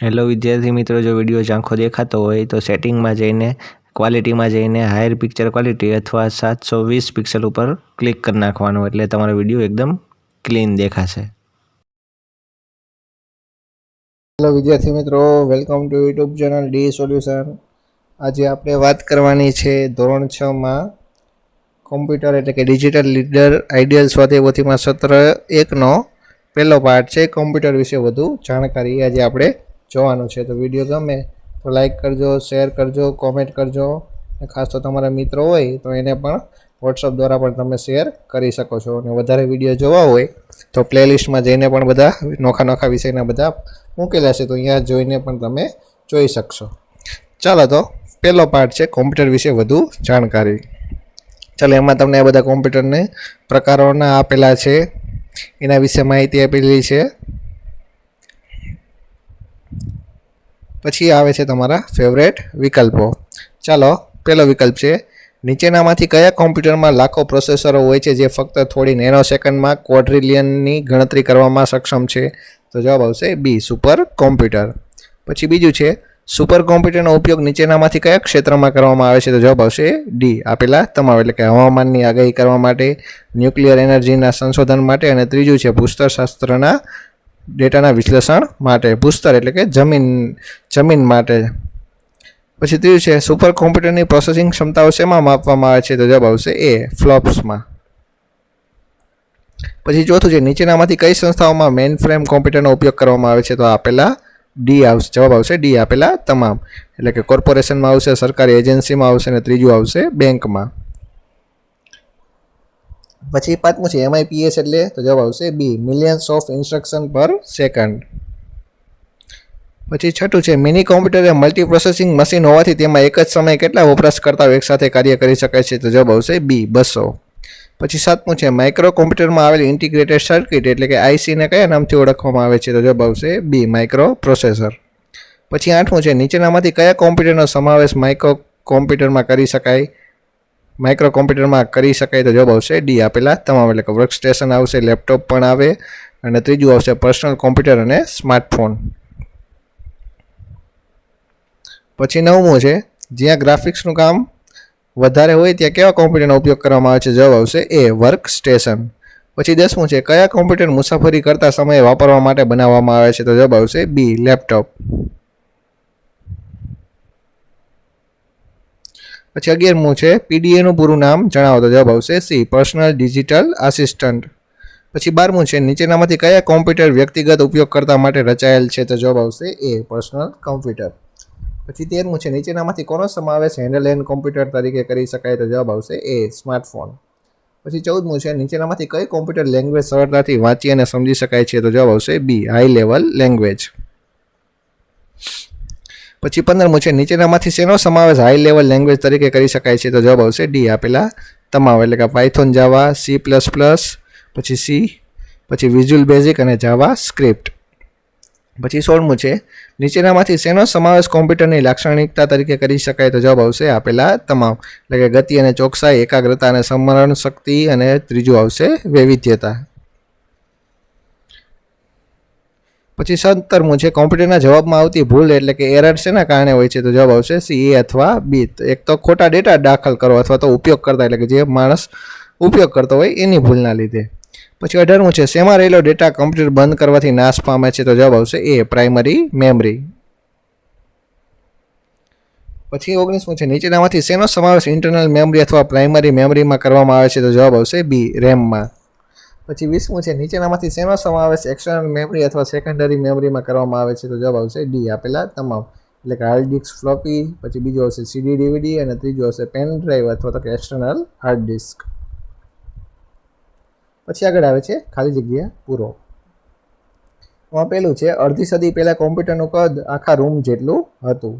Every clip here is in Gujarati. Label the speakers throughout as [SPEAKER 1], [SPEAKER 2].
[SPEAKER 1] હેલો વિદ્યાર્થી મિત્રો, જો વીડિયો ઝાંખો દેખાતો હોય તો સેટિંગમાં જઈને ક્વોલિટીમાં જઈને હાયર પિક્ચર ક્વોલિટી અથવા સાતસો વીસ પિક્સલ ઉપર ક્લિક કરી નાખવાનું. એટલે તમારો વીડિયો એકદમ ક્લીન દેખાશે.
[SPEAKER 2] હેલો વિદ્યાર્થી મિત્રો welcome to YouTube channel D solution આજે આપણે વાત કરવાની છે ધોરણ છમાં કોમ્પ્યુટર એટલે કે ડિજિટલ લીડર આઈડિયલ સ્વાધ્યાયપોથીમાં સત્ર એકનો પહેલો પાર્ટ છે કોમ્પ્યુટર વિશે વધુ જાણકારી. આજે આપણે જોવાનું છે. તો વીડિયો ગમે તો લાઈક કરજો શેર કરજો કોમેન્ટ કરજો. અને ખાસ તો તમારા મિત્રો હોય તો એને પણ વોટ્સઅપ દ્વારા પણ તમે શેર કરી શકો છો. અને વધારે વીડિયો જોવા હોય તો પ્લેલિસ્ટમાં જઈને પણ બધા નોખા નોખા વિષયના બધા મૂકેલા છે. તો અહીંયા જોઈને પણ તમે જોઈ શકશો. ચાલો તો પહેલો પાર્ટ છે કોમ્પ્યુટર વિશે વધુ જાણકારી. ચાલો, એમાં તમને આ બધા કોમ્પ્યુટરને પ્રકારોના આપેલા છે. એના વિશે માહિતી આપેલી છે. પછી આવે છે તમારા ફેવરેટ વિકલ્પો. ચાલો, પહેલો વિકલ્પ છે, નીચેનામાંથી કયા કોમ્પ્યુટરમાં લાખો પ્રોસેસરો હોય છે જે ફક્ત થોડી નેનો સેકન્ડમાં ક્વોડ્રિલિયનની ગણતરી કરવામાં સક્ષમ છે? તો જવાબ આવશે બી સુપર કોમ્પ્યુટર પછી બીજું છે સુપર કોમ્પ્યુટરનો ઉપયોગ નીચેનામાંથી કયા ક્ષેત્રમાં કરવામાં આવે છે? તો જવાબ આવશે ડી આપેલા તમામ, એટલે કે હવામાનની આગાહી કરવા માટે ન્યુક્લિયર એનર્જીના સંશોધન માટે, અને ત્રીજું છે, ભૂસ્તરશાસ્ત્રના ડેટાના વિશ્લેષણ માટે ભૂસ્તર એટલે કે જમીન જમીન માટે. પછી ત્રીજું છે સુપર કોમ્પ્યુટરની પ્રોસેસિંગ ક્ષમતાઓ શેમાં માપવામાં આવે છે? તો જવાબ આવશે એ ફ્લોપ્સમાં પછી ચોથું છે, નીચેનામાંથી કઈ સંસ્થાઓમાં મેઇન ફ્રેમ કોમ્પ્યુટરનો ઉપયોગ કરવામાં આવે છે? તો આપેલા ડી આવશે. જવાબ આવશે ડી આપેલા તમામ. એટલે કે કોર્પોરેશનમાં આવશે, સરકારી એજન્સીમાં આવશે અને ત્રીજું આવશે બેંકમાં પછી પાંચમું છે એમઆઈપીએસ એટલે? તો જવાબ આવશે B millions of instruction per second પછી છઠ્ઠું છે મિની કોમ્પ્યુટર એ મલ્ટી પ્રોસેસિંગ મશીન હોવાથી તેમાં એક જ સમયે કેટલા વપરાશકર્તાઓ એકસાથે કાર્ય કરી શકાય છે? તો જવાબ આવશે બી બસો. પછી સાતમું છે માઇક્રો કોમ્પ્યુટરમાં આવેલી ઇન્ટિગ્રેટેડ સર્કિટ એટલે કે આઈસીને કયા નામથી ઓળખવામાં આવે છે? તો જવાબ આવશે બી માઇક્રો પ્રોસેસર પછી આઠમું છે, નીચેનામાંથી કયા કોમ્પ્યુટરનો સમાવેશ માઇક્રો કોમ્પ્યુટરમાં કરી શકાય? માઇક્રો કોમ્પ્યુટરમાં કરી શકાય તો જવાબ આવશે. ડી આપેલા તમામ એટલે કે વર્ક સ્ટેશન આવશે લેપટોપ પણ આવે અને ત્રીજું આવશે પર્સનલ કોમ્પ્યુટર અને સ્માર્ટફોન પછી નવમું છે, જ્યાં ગ્રાફિક્સનું કામ વધારે હોય ત્યાં કેવા કોમ્પ્યુટરનો ઉપયોગ કરવામાં આવે છે? જવાબ આવશે એ વર્ક સ્ટેશન પછી દસમું છે, કયા કોમ્પ્યુટર મુસાફરી કરતા સમયે વાપરવા માટે બનાવવામાં આવે છે? તો જવાબ આવશે બી લેપટોપ પછી અગિયારમું છે, પીડીએનું પૂરું નામ જણાવો તો જવાબ આવશે સી, પર્સનલ ડિજિટલ આસિસ્ટન્ટ. પછી બારમું છે, નીચેનામાંથી કયા કોમ્પ્યુટર વ્યક્તિગત ઉપયોગકર્તા માટે રચાયેલ છે તો જવાબ આવશે એ, પર્સનલ કોમ્પ્યુટર. પછી તેરમું છે, નીચેનામાંથી કોનો સમાવેશ હેન્ડલ એન્ડ કોમ્પ્યુટર તરીકે કરી શકાય તો જવાબ આવશે એ, સ્માર્ટફોન. પછી ચૌદમું છે, નીચેનામાંથી કઈ કોમ્પ્યુટર લેંગ્વેજ સરળતાથી વાંચી અને સમજી શકાય છે તો જવાબ આવશે બી, હાઈ લેવલ લેંગ્વેજ. પછી પંદરમું છે નીચેનામાંથી શેનો સમાવેશ હાઈ લેવલ લેંગ્વેજ તરીકે કરી શકાય છે? તો જવાબ આવશે ડી આપેલા તમામ, એટલે કે Python Java C plus plus પછી સી પછી વિઝ્યુઅલ બેઝિક અને જાવા સ્ક્રિપ્ટ પછી સોળમું છે નીચેનામાંથી શેનો સમાવેશ કોમ્પ્યુટરની લાક્ષણિકતા તરીકે કરી શકાય? તો જવાબ આવશે આપેલા તમામ, એટલે કે ગતિ અને ચોકસાઈ, એકાગ્રતા અને સ્મરણ શક્તિ અને ત્રીજું આવશે વૈવિધ્યતા. પછી સત્તરમું છે કોમ્પ્યુટરના જવાબમાં આવતી ભૂલ એટલે કે એરર શેના કારણે હોય છે, તો જવાબ આવશે સી અથવા બી. એક તો ખોટા ડેટા દાખલ કરો અથવા તો ઉપયોગ કરતા, એટલે કે જે માણસ ઉપયોગ કરતો હોય એની ભૂલના લીધે. પછી અઢારમું છે, શેમાં રહેલો ડેટા કમ્પ્યુટર બંધ કરવાથી નાશ પામે છે, તો જવાબ આવશે એ, પ્રાઇમરી મેમરી. પછી ઓગણીસમું છે, નીચેનામાંથી શેનો સમાવેશ ઇન્ટરનલ મેમરી અથવા પ્રાઇમરી મેમરીમાં કરવામાં આવે છે, તો જવાબ આવશે બી રેમમાં પછી વીસમું છે, નીચેનામાંથી શેનો સમાવેશ એક્સટર્નલ મેમરી અથવા સેકન્ડરી મેમરીમાં કરવામાં આવે છે? તો જવાબ આવશે ડી આપેલા તમામ. એટલે કે હાર્ડ ડિસ્ક ફ્લોપી પછી બીજો આવશે સીડી ડીવીડી અને ત્રીજો આવશે પેન ડ્રાઈવ અથવા તો કે એક્સટર્નલ હાર્ડ ડિસ્ક પછી આગળ આવે છે, ખાલી જગ્યા પૂરો. એમાં પહેલું છે, અડધી સદી પહેલાં કોમ્પ્યુટરનું કદ આખા રૂમ જેટલું હતું.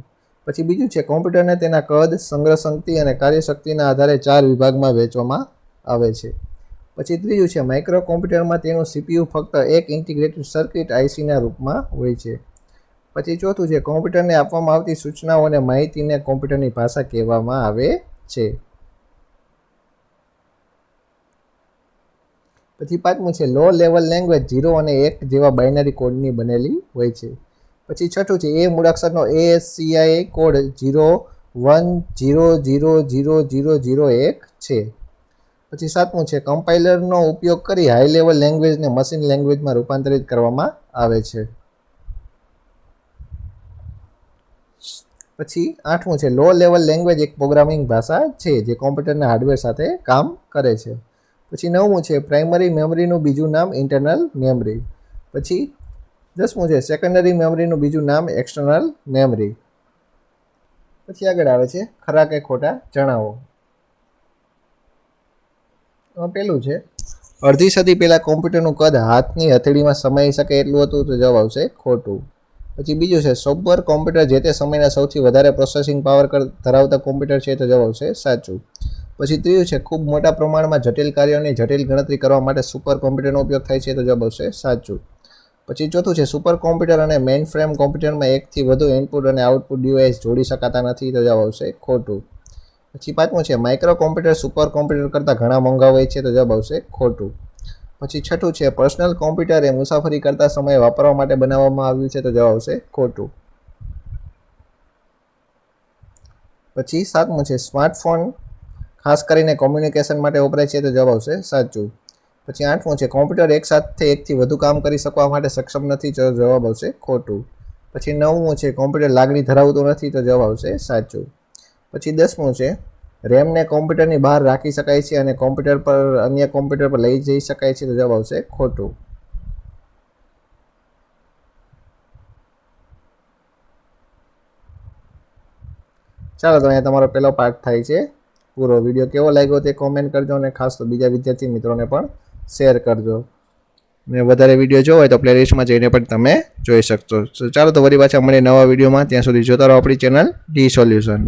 [SPEAKER 2] પછી બીજું છે, કોમ્પ્યુટરને તેના કદ, સંગ્રહ શક્તિ અને કાર્યશક્તિના આધારે ચાર વિભાગમાં વહેંચવામાં આવે છે. પછી ત્રીજું છે માઇક્રો કોમ્પ્યુટરમાં તેનું સીપીયુ ફક્ત એક ઇન્ટિગ્રેટેડ સર્કિટ આઈસીના રૂપમાં હોય છે. પછી ચોથું છે કોમ્પ્યુટરને આપવામાં આવતી સૂચનાઓ અને માહિતીને કોમ્પ્યુટરની ભાષા કહેવામાં આવે છે. પછી પાંચમું છે લો લેવલ લેંગ્વેજ ઝીરો અને એક જેવા બાઇનરી કોડની બનેલી હોય છે. પછી છઠ્ઠું છે, એ મૂળાક્ષરનો A S C I I code zero one zero zero zero zero zero એક છે. પછી સાતમું છે કમ્પાઇલરનો ઉપયોગ કરી હાઈ લેવલ લેંગ્વેજને મશીન લેંગ્વેજમાં રૂપાંતરિત કરવામાં આવે છે. પછી આઠમું છે લો લેવલ લેંગ્વેજ એક પ્રોગ્રામિંગ ભાષા છે, જે કોમ્પ્યુટરના હાર્ડવેર સાથે કામ કરે છે. પછી નવમું છે પ્રાઇમરી મેમરીનું બીજું નામ ઇન્ટરનલ મેમરી પછી દસમું છે સેકન્ડરી મેમરીનું બીજું નામ એક્સટર્નલ મેમરી પછી આગળ આવે છે, ખરા કે ખોટા જણાવો. પહેલું છે. અડધી સદી પહેલાં કોમ્પ્યુટરનું કદ હાથની હથેળીમાં સમાઈ શકે એટલું હતું, તો જવાબ આવશે ખોટું. પછી બીજું છે સોફ્ટવેર કોમ્પ્યુટર જે તે સમયના સૌથી વધારે પ્રોસેસિંગ પાવર ધરાવતા કોમ્પ્યુટર છે, તો જવાબ આવશે સાચું. પછી ત્રીજું છે, ખૂબ મોટા પ્રમાણમાં જટિલ કાર્યોની જટિલ ગણતરી કરવા માટે સુપર કોમ્પ્યુટરનો ઉપયોગ થાય છે, તો જવાબ આવશે સાચું. પછી ચોથું છે સુપર કોમ્પ્યુટર અને મેઇન ફ્રેમ કોમ્પ્યુટરમાં એકથી વધુ ઇનપુટ અને આઉટપુટ ડિવાઇસ જોડી શકાતા નથી, તો જવાબ આવશે ખોટું. પછી પાંચમું છે માઇક્રો કોમ્પ્યુટર સુપર કોમ્પ્યુટર કરતાં ઘણા મોંઘા હોય છે, તો જવાબ આવશે ખોટું. પછી છઠ્ઠું છે પર્સનલ કોમ્પ્યુટર એ મુસાફરી કરતા સમયે વાપરવા માટે બનાવવામાં આવ્યું છે, તો જવાબ આવશે ખોટું. પછી સાતમું છે સ્માર્ટફોન ખાસ કરીને કોમ્યુનિકેશન માટે વપરાય છે, તો જવાબ આવશે સાચું. પછી આઠમું છે કોમ્પ્યુટર એક સાથે એકથી વધુ કામ કરી શકવા માટે સક્ષમ નથી, તો જવાબ આવશે ખોટું. પછી નવમું છે કોમ્પ્યુટર લાગણી ધરાવતું નથી, તો જવાબ આવશે સાચું. પછી દસમું છે, રેમને કોમ્પ્યુટરની બહાર રાખી શકાય છે અને કોમ્પ્યુટર પર, અન્ય કોમ્પ્યુટર પર લઈ જઈ શકાય છે. તો જવાબ આવશે ખોટું. ચાલો, તો અહીંયા તમારો પહેલો પાર્ટ થાય છે. પૂરો વીડિયો કેવો લાગ્યો તે કોમેન્ટ કરજો અને ખાસ તો બીજા વિદ્યાર્થી મિત્રોને પણ શેર કરજો. ને વધારે વીડિયો જોવો હોય તો પ્લેલિસ્ટમાં જઈને પણ તમે જોઈ શકશો. ચાલો, તો વળી પાછા મળીએ નવા વિડીયોમાં. ત્યાં સુધી જોતા રહો આપણી ચેનલ ડી સોલ્યુશન